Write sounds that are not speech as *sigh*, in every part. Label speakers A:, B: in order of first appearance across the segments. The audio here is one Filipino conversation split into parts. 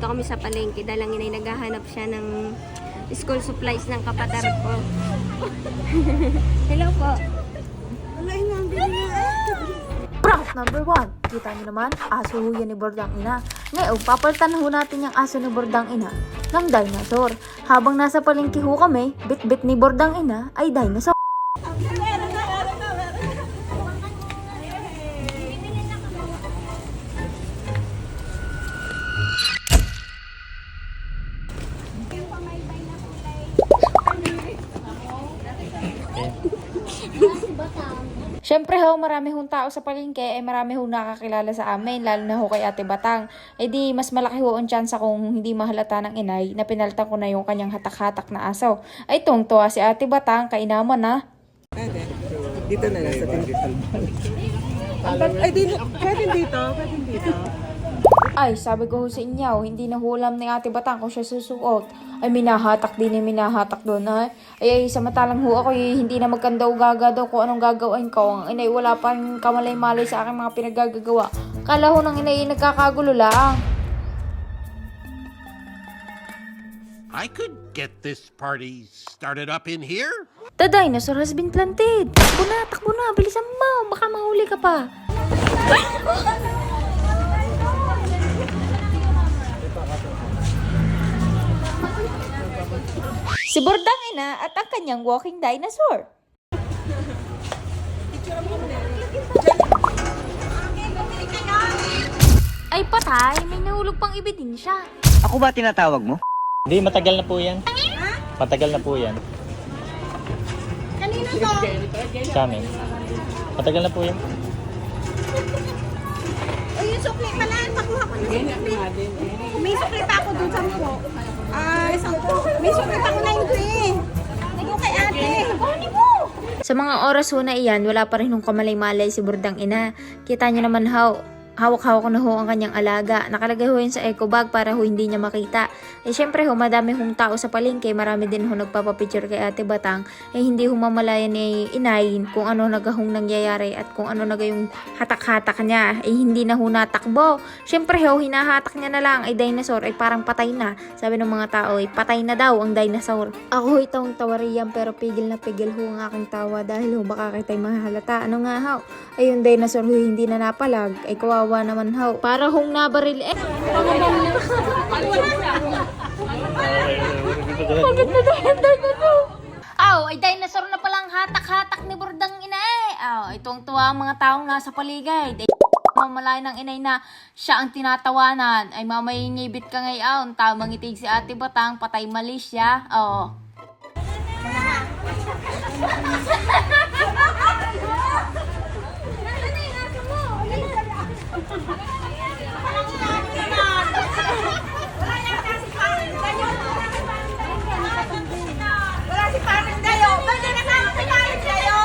A: nandito kami sa palengke. Dahil ang inay naghahanap siya ng school supplies ng kapatar ko. *laughs* Hello po.
B: Prank number one. Kita niyo naman, aso ho yan ni Bordang Ina. Ngayon, papalitan ho natin yung aso ni Bordang Ina ng dinosaur. Habang nasa palengke ho kami, bit-bit ni Bordang Ina ay dinosaur. Siyempre ho, marami hong tao sa palengke, ay marami hong nakakilala sa amin, lalo na ho kay Ate Batang. Eh di, mas malaki ho ang tsansa kung hindi mahalata ng inay na pinaltan ko na yung kanyang hatak-hatak na aso. Ay tong tuwa si Ate Batang, kainaman na.
C: Dito na lang sa tindihan. Ay, di, pwede dito, pwede dito.
B: Ay, sabi ko sa inyo, hindi na hulam ni Ate Batang kung siya susuot. Ay, minahatak din eh, minahatak doon. Ay, ay, ay samantalang ho ako, eh, hindi na magkandaw gaga daw kung anong gagawin ko. Ang inay, wala pang kamalay-malay sa aking mga pinagagagawa. Kala ho ng inay, nagkakagulo lang.
D: I could get this party started up in here.
B: The dinosaur has been planted. Takbo na, takbo na. Bilisan mo. Baka mahuli ka pa. *laughs* si Bordang Ina at ang kanyang walking dinosaur. Ay patay, may nahulog pang ebidensya.
E: Ako ba tinatawag mo?
F: Hindi, matagal na po yan. Matagal na po yan.
A: Kanino to?
F: Sa amin. Matagal na po yan.
A: O yung sukli pala, nakuha ko na sukli. May sukli pa ako dun sa mo. Ah, sampo. May pa ako na yung eh. Ko kay ate. Kunin mo!
B: Sa mga oras ho na iyan, wala pa rin hong kamalay-malay si Burdang Ina. Kita niyo naman how hawak-hawak na ho ang kanyang alaga. Nakalagay ho yun sa eco bag para ho hindi niya makita. Eh syempre ho, madami hong tao sa palengke, marami din ho nagpapapicture kay Ate Batang. Eh hindi ho mamalayan ni inay kung ano nagahong nangyayari at kung ano naga yung hatak-hatak niya. Eh hindi na ho natakbo. Syempre ho, hinahatak niya na lang ay dinosaur ay parang patay na. Sabi ng mga tao ay patay na daw ang dinosaur. Ako ho itong tawariyan pero pigil na pigil ho ang aking tawa dahil ho baka kita'y mahalata. Ano nga ho? Ay yung dinosaur ho hindi na napalag. Ay kawawa naman ho. Para hong nabaril eh. Bakit na yung dinosaur? Aw, ay dinosaur na palang hatak-hatak ni Bordang ina eh. Aw, itong tuwa ang mga taong nasa paligid. Ay, mamalay ng inay na siya ang tinatawanan. Ay mamay ngibit ka ngayon. Tamang itig si ate Batang, patay mali siya. Oo.
A: Wala si Parang Dayo. Ba't di kasama si Parang Dayo?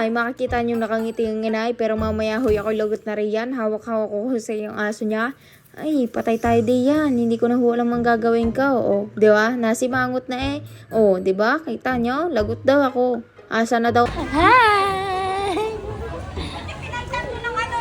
B: Ay, makikita nyo nakangiti yung inay, pero mamaya huy ako lagot na rin yan. Hawak-hawak ko sa yung aso niya. Ay, patay tayo di yan. Hindi ko na ho alam ang gagawin ka. O, di ba? Nasimangot na eh. O, di ba? Kita nyo? Lagot daw ako. Asa na daw? Hi!
A: Pinagtan mo ng ano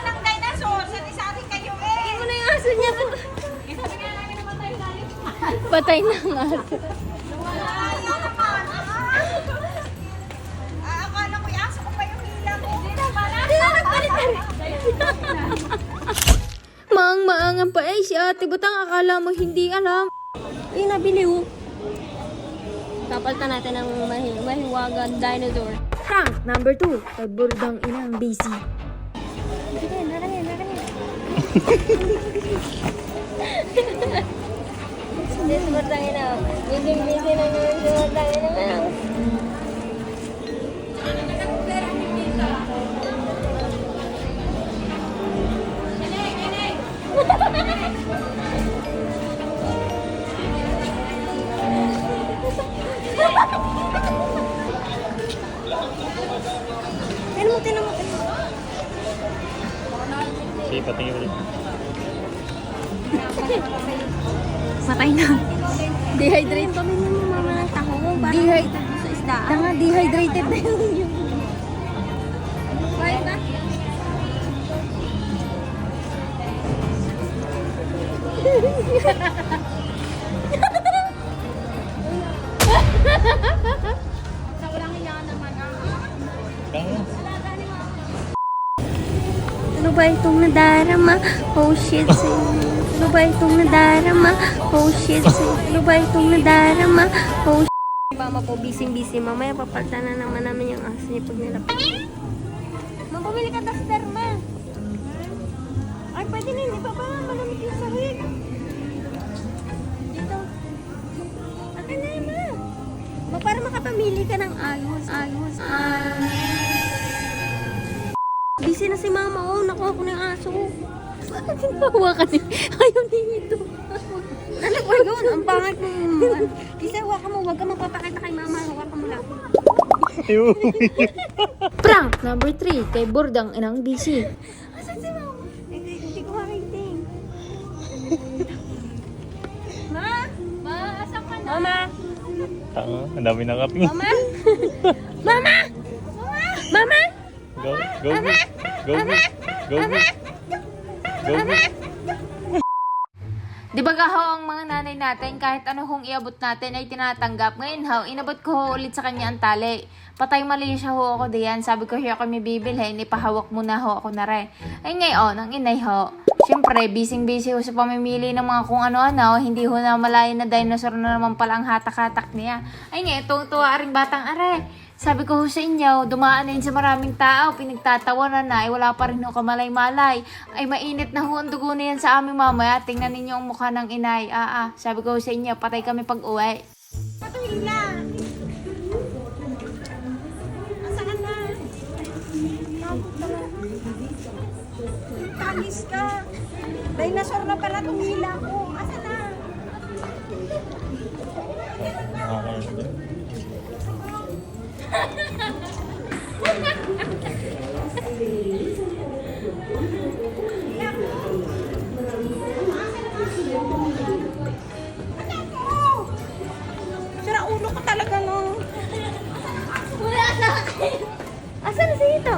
B: Maang maangan pa eh. Si ate Butang akala mo hindi alam.
A: Yung nabili ho. Kapalitan natin ng mahi mahiwagan dinosaur.
B: Prank number 2. Kay Burdang Inang busy.
A: Sige, narangin, narangin. Hindi, sumatangin na. Busy, busy na naman sumatangin na Tinan mo, tinan mo, tinan mo.
F: Sige, patingin ulit.
B: Patay na. Dehydrated.
A: Kami na mama ng taho.
B: Dehydrated
A: sa isda.
B: Tanga, dehydrated na yung
A: Ha ha *laughs*
F: ha.
E: Ano ba itong nadarama? Oh shit, sa'yo. Ano ba itong nadarama? Oh shit, sa'yo. Ano ba itong nadarama? Oh shit. Mama po, busy-busy. Mamaya papalta na naman namin yung aso niya pag nilapit. Ma'am, bumili ka duster, ma. Ay, pwede na. Hindi pa ba malamig yung sahig? Dito. Akin na ma. Ma, para makapamili ka ng ayos. Ayos. Ayos. Busy na si mama. Oh, nakuha ko na yung aso ko. Hinawa ka ni? Ayaw dito. Ano ba yun? Ang pangit mo. Kasi hawa ka mo. Huwag ka magpapakita kay mama. Hawa ka mo lang.
B: Prank number 3 kay Burdang Inang busy.
E: Asan si mama? Hindi, hindi ko makaiting. Ma? Ma, asan ka na? Mama?
F: tanga, ang dami na kaping.
E: Mama? *laughs* Mama? Mama?
F: Go, go, go, go, go, go, go.
B: Di ba gaho ang mga nanay natin kahit ano hong iabot natin ay tinatanggap. Ngayon ho, inabot ko ho ulit sa kanya ang tali. Patay mali siya ho ako diyan. Sabi ko siya may bibilhin, ipahawak muna ho ako na rin. Ay ngayon, ang inay ho. Siyempre, busy-busy ho sa pamimili ng mga kung ano-ano. Hindi ho na malayo na dinosaur na naman pala ang hatak-hatak niya. Ay ngayon, tuwang-tuwa rin batang are. Sabi ko sa inyo, dumaan na yun sa maraming tao, pinagtatawanan na, ay wala pa rin ho kamalay-malay. Ay mainit na ho ang dugo na yan sa aming mamaya, tingnan ninyo ang mukha ng inay. Ah, ah, sabi ko sa inyo, patay kami pag uwi.
A: Patuhila. Asa ka na? Talis ka. Dinosaur na pala tumila ko. Talaga no.
E: Wala akin. Asan si ito?